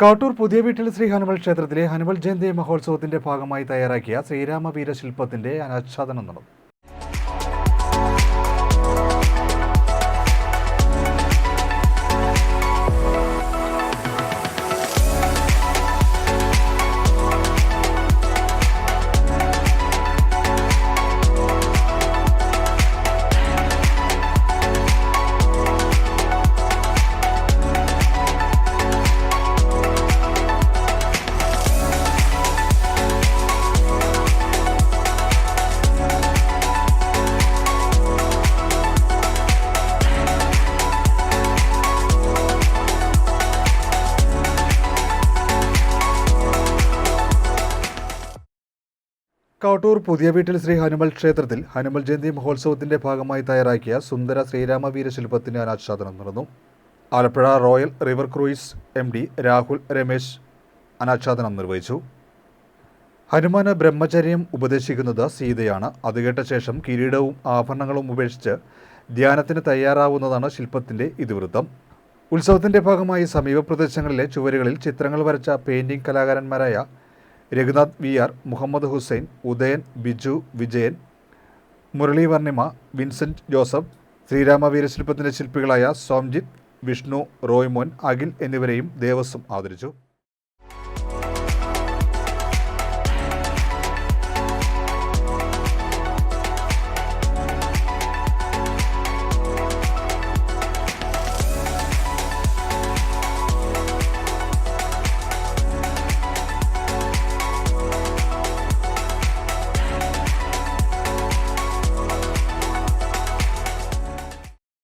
കാട്ടൂർ പുതിയ വീട്ടിൽ ശ്രീ ഹനുമൽ ക്ഷേത്രത്തിലെ ഹനുമൽ ജയന്തി മഹോത്സവത്തിന്റെ ഭാഗമായി തയ്യാറാക്കിയ ശ്രീരാമവീര ശില്പത്തിന്റെ അനാച്ഛാദനം നടന്നു. കാട്ടൂർ പുതിയ വീട്ടിൽ ശ്രീ ഹനുമൽ ക്ഷേത്രത്തിൽ ഹനുമൽ ജയന്തി മഹോത്സവത്തിന്റെ ഭാഗമായി തയ്യാറാക്കിയ സുന്ദര ശ്രീരാമവീര ശില്പത്തിന് അനാച്ഛാദനം നടന്നു. Alappuzha royal river cruise M D Rahul Ramesh അനാച്ഛാദനം നിർവഹിച്ചു. ഹനുമാന് ബ്രഹ്മചര്യം ഉപദേശിക്കുന്നത് സീതയാണ്. അത് കേട്ട ശേഷം കിരീടവും ആഭരണങ്ങളും ഉപേക്ഷിച്ച് ധ്യാനത്തിന് തയ്യാറാവുന്നതാണ് ശില്പത്തിന്റെ ഇതിവൃത്തം. ഉത്സവത്തിന്റെ ഭാഗമായി സമീപ പ്രദേശങ്ങളിലെ ചുവരുകളിൽ ചിത്രങ്ങൾ വരച്ച painting കലാകാരന്മാരായ Raghunath V R Muhammad Hussain Udayan Biju Vijayan Murali Varnima Vincent Joseph Sreerama വീരശില്പത്തിന്റെ ശില്പികളായ സോംജിത്ത് വിഷ്ണു റോയ്മോൻ അഖിൽ എന്നിവരെയും ദേവസ്വം ആദരിച്ചു.